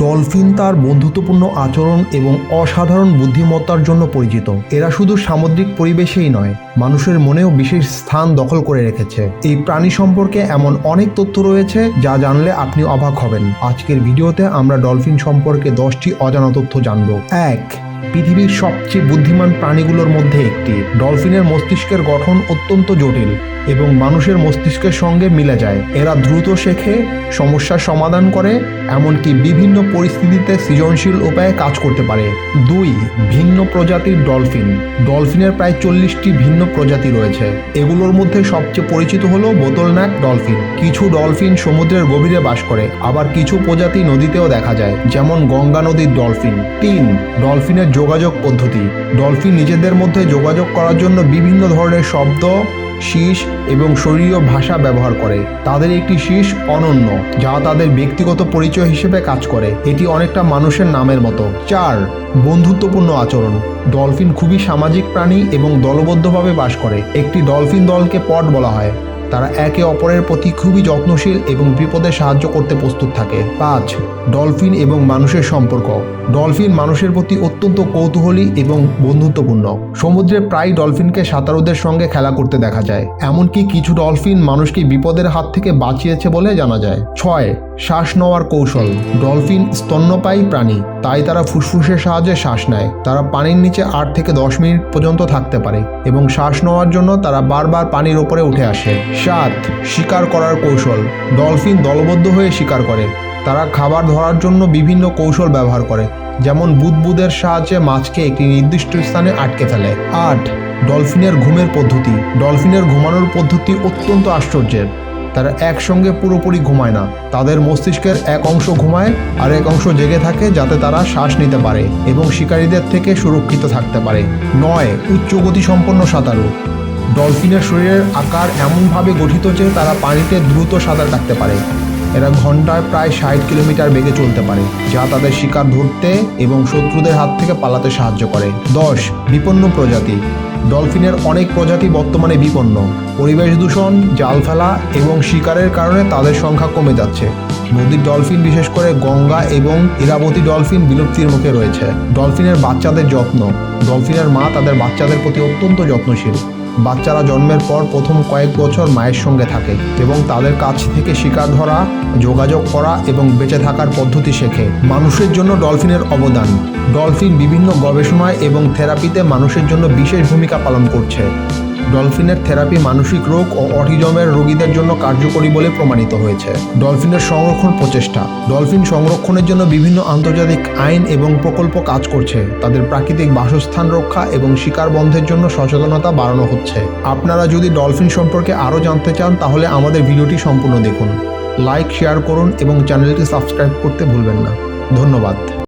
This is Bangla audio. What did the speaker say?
ডলফিন তার বন্ধুত্বপূর্ণ আচরণ এবং অসাধারণ বুদ্ধিমত্তার জন্য পরিচিত। এরা শুধু সামুদ্রিক পরিবেশেই নয়, মানুষের মনেও বিশেষ স্থান দখল করে রেখেছে। এই প্রাণী সম্পর্কে এমন অনেক তথ্য রয়েছে যা জানলে আপনি অবাক হবেন। আজকের ভিডিওতে আমরা ডলফিন সম্পর্কে দশটি অজানা তথ্য জানব। এক, পৃথিবীর সবচেয়ে বুদ্ধিমান প্রাণীগুলোর মধ্যে একটি। ডলফিনের মস্তিষ্কের গঠন অত্যন্ত জটিল। এবং মানুষের মস্তিষ্কের সঙ্গে মিলে যায়। এরা দ্রুত শেখে সমস্যার সমাধান করে, এমনকি বিভিন্ন পরিস্থিতিতে সৃজনশীল উপায়ে কাজ করতে পারে। দুই, ভিন্ন প্রজাতির ডলফিন। ডলফিনের প্রায় চল্লিশটি ভিন্ন প্রজাতি রয়েছে। এগুলোর মধ্যে সবচেয়ে পরিচিত হলো বোতলনাক ডলফিন। কিছু ডলফিন সমুদ্রের গভীরে বাস করে, আবার কিছু প্রজাতি নদীতেও দেখা যায়, যেমন গঙ্গা নদীর ডলফিন। তিন, ডলফিনের যোগাযোগ পদ্ধতি। ডলফিন নিজেদের মধ্যে যোগাযোগ করার জন্য বিভিন্ন ধরনের শব্দ শীষ এবং শরীরীয় ভাষা ব্যবহার করে। তাদের একটি শীষ অনন্য, যা তাদের ব্যক্তিগত পরিচয় হিসেবে কাজ করে। এটি অনেকটা মানুষের নামের মতো। চার, বন্ধুত্বপূর্ণ আচরণ। ডলফিন খুবই সামাজিক প্রাণী এবং দলবদ্ধভাবে বাস করে। একটি ডলফিন দলকে পট বলা হয়। তারা একে অপরের প্রতি খুবই যত্নশীল এবং বিপদে সাহায্য করতে প্রস্তুত থাকে। পাঁচ, ডলফিন এবং মানুষের সম্পর্ক। ডলফিন মানুষের প্রতি অত্যন্ত কৌতূহলী এবং বন্ধুত্বপূর্ণ। সমুদ্রে প্রায় ডলফিনকে সাঁতারুদের সঙ্গে খেলা করতে দেখা যায়। এমনকি কিছু ডলফিন মানুষকে বিপদের হাত থেকে বাঁচিয়েছে বলে জানা যায়। ছয় শ্বাস নেওয়ার কৌশল। ডলফিন স্তন্যপায়ী প্রাণী, তাই তারা ফুসফুসের সাহায্যে শ্বাস নেয়। তারা পানির নিচে আট থেকে দশ মিনিট পর্যন্ত থাকতে পারে এবং শ্বাস নেওয়ার জন্য তারা বারবার পানির ওপরে উঠে আসে। সাত, শিকার করার কৌশল। ডলফিন দলবদ্ধ হয়ে শিকার করে। তারা খাবার ধরার জন্য বিভিন্ন কৌশল ব্যবহার করে, যেমন বুদবুদের সাহায্যে মাছকে একটি নির্দিষ্ট স্থানে আটকে ফেলে। আট, ডলফিনের ঘুমের পদ্ধতি। ডলফিনের ঘুমানোর পদ্ধতি অত্যন্ত আশ্চর্যের। তারা একসঙ্গে পুরোপুরি ঘুমায় না। তাদের মস্তিষ্কের এক অংশ ঘুমায় আর এক অংশ জেগে থাকে যাতে তারা শ্বাস নিতে পারে এবং শিকারীদের থেকে সুরক্ষিত থাকতে পারে। নয় উচ্চ গতি সম্পন্ন সাঁতারু। ডলফিনের শরীরের আকার এমনভাবে গঠিত যে তারা পানিতে দ্রুত সাঁতার কাটতে পারে। এরা ঘন্টায় প্রায় ষাট কিলোমিটার বেগে চলতে পারে, যা তাদের শিকার ধরতে এবং শত্রুদের হাত থেকে পালাতে সাহায্য করে। দশ, বিপন্ন প্রজাতি। ডলফিনের অনেক প্রজাতি বর্তমানে বিপন্ন। পরিবেশ দূষণ, জাল ফেলা এবং শিকারের কারণে তাদের সংখ্যা কমে যাচ্ছে। নদীর ডলফিন, বিশেষ করে গঙ্গা এবং ইরাবতী ডলফিন বিলুপ্তির মুখে রয়েছে। ডলফিনের বাচ্চাদের যত্ন। ডলফিনের মা তাদের বাচ্চাদের প্রতি অত্যন্ত যত্নশীল। বাচ্চারা জন্মের পর প্রথম কয়েক বছর মায়ের সঙ্গে থাকে এবং তাদের কাছ থেকে শিকার ধরা, যোগাযোগ করা এবং বেঁচে থাকার পদ্ধতি শেখে। মানুষের জন্য ডলফিনের অবদান। ডলফিন বিভিন্ন গবেষণায় এবং থেরাপিতে মানুষের জন্য বিশেষ ভূমিকা পালন করছে। ডলফিনের থেরাপি মানসিক রোগ ও অটিজমের রোগীদের জন্য কার্যকরী বলে প্রমাণিত হয়েছে। ডলফিনের সংরক্ষণ প্রচেষ্টা। ডলফিন সংরক্ষণের জন্য বিভিন্ন আন্তর্জাতিক আইন এবং প্রকল্প কাজ করছে। তাদের প্রাকৃতিক বাসস্থান রক্ষা এবং শিকার বন্ধের জন্য সচেতনতা বাড়ানো হচ্ছে। আপনারা যদি ডলফিন সম্পর্কে আরও জানতে চান, তাহলে আমাদের ভিডিওটি সম্পূর্ণ দেখুন। লাইক, শেয়ার করুন এবং চ্যানেলটি সাবস্ক্রাইব করতে ভুলবেন না। ধন্যবাদ।